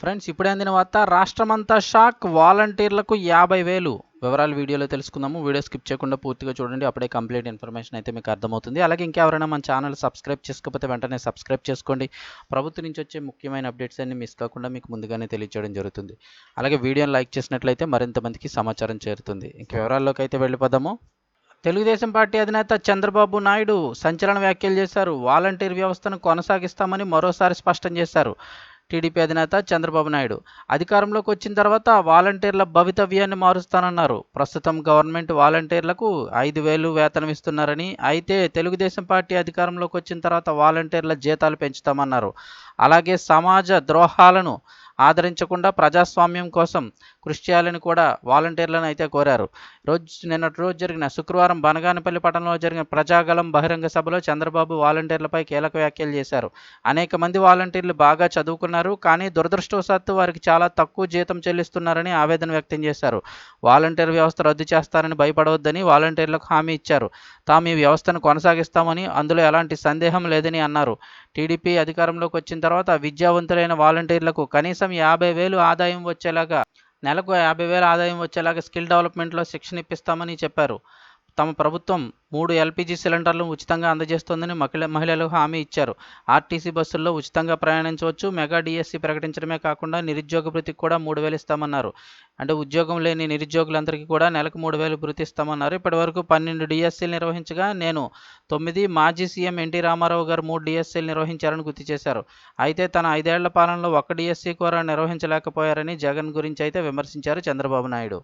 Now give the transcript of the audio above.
Friends ఇప్పుడే అందిన వార్త రాష్ట్రమంతా షాక్ వాలంటీర్లకు యాభై వేలు. వివరాలు వీడియోలో తెలుసుకుందాము. వీడియో స్కిప్ చేయకుండా పూర్తిగా చూడండి. అప్పుడే కంప్లీట్ ఇన్ఫర్మేషన్ అయితే మీకు అర్థమవుతుంది. అలాగే ఇంకెవరైనా మన ఛానల్ సబ్స్క్రైబ్ చేసుకోకపోతే వెంటనే సబ్స్క్రైబ్ చేసుకోండి. ప్రభుత్వం నుంచి వచ్చే ముఖ్యమైన అప్డేట్స్ అన్ని మిస్ కాకుండా మీకు ముందుగానే తెలియజేయడం జరుగుతుంది. అలాగే వీడియోని లైక్ చేసినట్లయితే మరింత మందికి సమాచారం చేరుతుంది. ఇంక వివరాల్లోకి అయితే వెళ్ళిపోదాము. తెలుగుదేశం పార్టీ అధినేత చంద్రబాబు నాయుడు సంచలన వ్యాఖ్యలు చేశారు. వాలంటీర్ వ్యవస్థను కొనసాగిస్తామని మరోసారి స్పష్టం చేశారు. టీడీపీ అధినేత చంద్రబాబు నాయుడు. అధికారంలోకి వచ్చిన తర్వాత వాలంటీర్ల భవితవ్యాన్ని మారుస్తానన్నారు. ప్రస్తుతం గవర్నమెంట్ వాలంటీర్లకు ఐదు వేలు వేతనం ఇస్తున్నారని అయితే తెలుగుదేశం పార్టీ అధికారంలోకి వచ్చిన తర్వాత వాలంటీర్ల జీతాలు పెంచుతామన్నారు. అలాగే సమాజ ద్రోహాలను ఆదరించకుండా ప్రజాస్వామ్యం కోసం కృషి చేయాలని కూడా వాలంటీర్లను అయితే కోరారు. రోజు నిన్నటి రోజు జరిగిన శుక్రవారం బనగానపల్లి పట్టణంలో జరిగిన ప్రజాగలం బహిరంగ సభలో చంద్రబాబు వాలంటీర్లపై కీలక వ్యాఖ్యలు చేశారు. అనేక మంది వాలంటీర్లు బాగా చదువుకున్నారు కానీ దురదృష్టవశాత్తు వారికి చాలా తక్కువ జీతం చెల్లిస్తున్నారని ఆవేదన వ్యక్తం చేశారు. వాలంటీర్ వ్యవస్థ రద్దు చేస్తారని భయపడవద్దని వాలంటీర్లకు హామీ ఇచ్చారు. తాము ఈ వ్యవస్థను కొనసాగిస్తామని అందులో ఎలాంటి సందేహం లేదని అన్నారు. టీడీపీ అధికారంలోకి వచ్చిన తర్వాత విద్యావంతులైన వాలంటీర్లకు కనీసం యాభై వేలు ఆదాయం వచ్చేలాగా నెలకు యాభై వేల ఆదాయం వచ్చేలాగా స్కిల్ డెవలప్మెంట్లో శిక్షణ ఇప్పిస్తామని చెప్పారు. తమ ప్రభుత్వం మూడు ఎల్పిజి సిలిండర్లు ఉచితంగా అందజేస్తోందని మహిళ మహిళలకు హామీ ఇచ్చారు. ఆర్టీసీ బస్సుల్లో ఉచితంగా ప్రయాణించవచ్చు. మెగా డిఎస్సి ప్రకటించడమే కాకుండా నిరుద్యోగ భృతికి కూడా మూడు వేలు ఇస్తామన్నారు. అంటే ఉద్యోగం లేని నిరుద్యోగులందరికీ కూడా నెలకు మూడు వేలు భృతి ఇస్తామన్నారు. ఇప్పటివరకు పన్నెండు డిఎస్సీలు నిర్వహించగా నేను తొమ్మిది మాజీ సీఎం ఎన్టీ రామారావు గారు మూడు డిఎస్సీలు నిర్వహించారని గుర్తు చేశారు. అయితే తన ఐదేళ్ళ పాలనలో ఒక్క డిఎస్సీ కూడా నిర్వహించలేకపోయారని జగన్ గురించి అయితే విమర్శించారు చంద్రబాబు నాయుడు.